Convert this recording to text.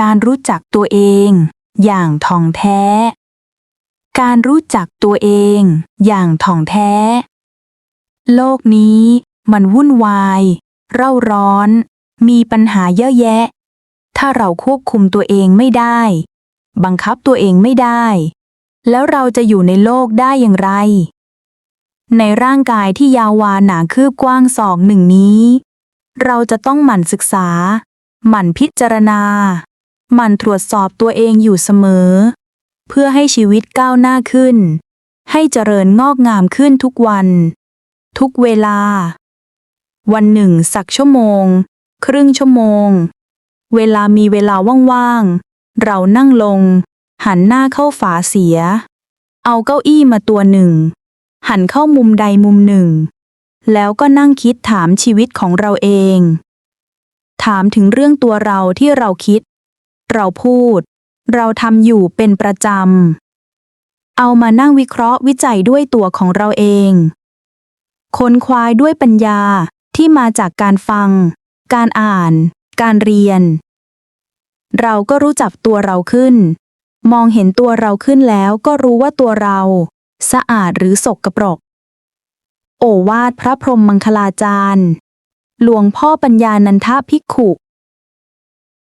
การรู้จักตัวเอง อย่างท่องแท้ การรู้จักตัวเอง อย่างท่องแท้ โลกนี้ มันวุ่นวาย เร่าร้อน มีปัญหาเยอะแยะ ถ้าเราควบคุมตัวเองไม่ได้ บังคับตัวเองไม่ได้ แล้วเราจะอยู่ในโลกได้อย่างไร ในร่างกายที่ยาววานหนาคืบกว้างศอกหนึ่งนี้ เราจะต้องหมั่นศึกษา หมั่นพิจารณา มั่นตรวจสอบตัวเองอยู่เสมอ เพื่อให้ชีวิตก้าวหน้าขึ้น ให้เจริญงอกงามขึ้นทุกวัน ทุกเวลา วันหนึ่งสักชั่วโมง ครึ่งชั่วโมง เวลามีเวลาว่างๆ เรานั่งลง หันหน้าเข้าฝาเสีย เอาเก้าอี้มาตัวหนึ่ง หันเข้ามุมใดมุมหนึ่ง แล้วก็นั่งคิดถามชีวิตของเราเองถามถึงเรื่องตัวเราที่เราคิด เราพูด เราทำอยู่เป็นประจำ เอามานั่งวิเคราะห์วิจัยด้วยตัวของเราเอง ค้นคว้าด้วยปัญญาที่มาจากการฟัง การอ่าน การเรียน เราก็รู้จักตัวเราขึ้น มองเห็นตัวเราขึ้นแล้วก็รู้ว่าตัวเรา สะอาดหรือสกปรก โอวาทพระพรหมมังคลาจารย์ หลวงพ่อปัญญานันทภิกขุ